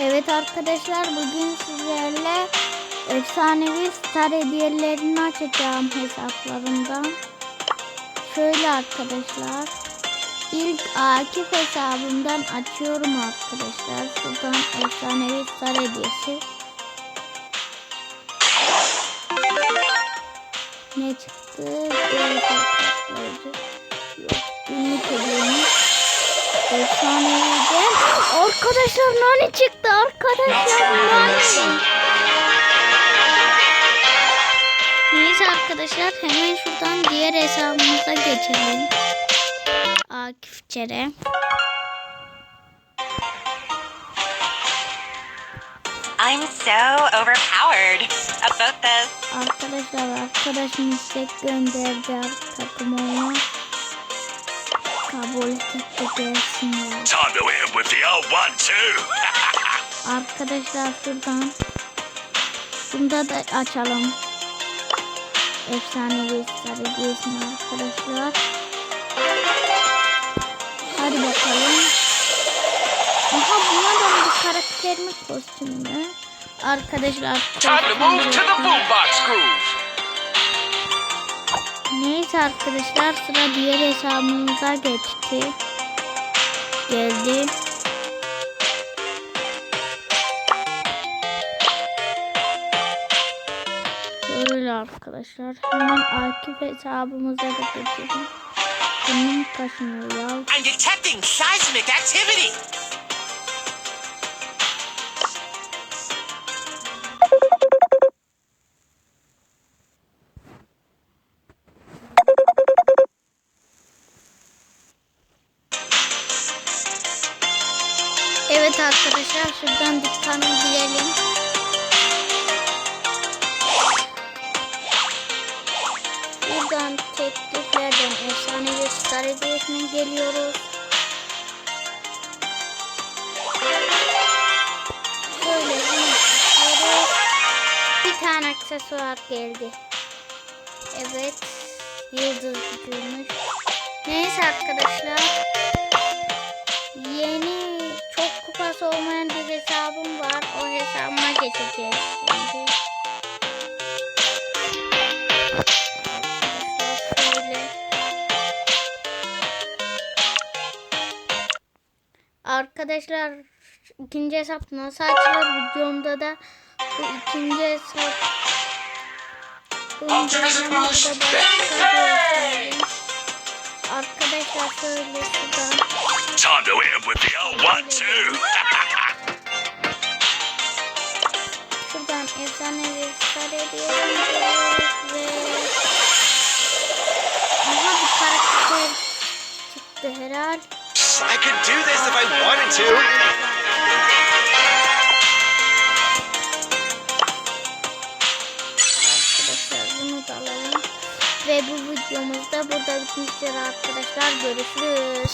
Evet arkadaşlar bugün sizlerle efsanevi star hediyelerini açacağım hesaplarımdan. Şöyle arkadaşlar. İlk Akif hesabımdan açıyorum arkadaşlar. Şuradan efsanevi star hediyesi. Ne çıktı? Böyle patlayıcı. Yok. Efsaneviden. Arkadaşlar nani çıktı arkadaşlar nani. Neyse arkadaşlar hemen şuradan diğer hesabımıza geçelim. Akif Cere. I'm so overpowered. About this. Arkadaşlar arkadaşım istek gönderdi takım olma. Kabul etti gelsin ya. Time to hit with the old one too. Arkadaşlar şuradan bunda da açalım. Efsanevi sarı hediyesini arkadaşlar. Hadi bakalım. Aha buna da bir karakterimin kostümü. Arkadaşlar. Time to move to the boombox groove. Arkadaşlar sıra diğer hesabımıza geçti. Geldi. Böyle arkadaşlar. Hemen Akif hesabımıza da geçelim. Bunun taşınıyor ya. I'm detecting seismic activity. Evet arkadaşlar şuradan dükkanı girelim. Buradan tekliflerden efsanevi star hediyesine geliyoruz. Açıyoruz. Bir tane aksesuar geldi. Evet. Yıldız gücüymüş. Neyse arkadaşlar. Olmayan bir hesabım var. O hesabıma geçeceğiz şimdi. Arkadaşlar ikinci hesap nasıl açılır videomda da bu ikinci hesap burada başka göstereyim. Arkadaşlar şöyle şuradan Time to hit him with the old one too. Şuradan efsanevi star hediyesini görüyoruz ve Aha bir karakter çıktı herhal. I could do this if I wanted to. Arkadaşlar bunu da alalım. Ve bu videomuz da burada bitmiştir arkadaşlar. Görüşürüz.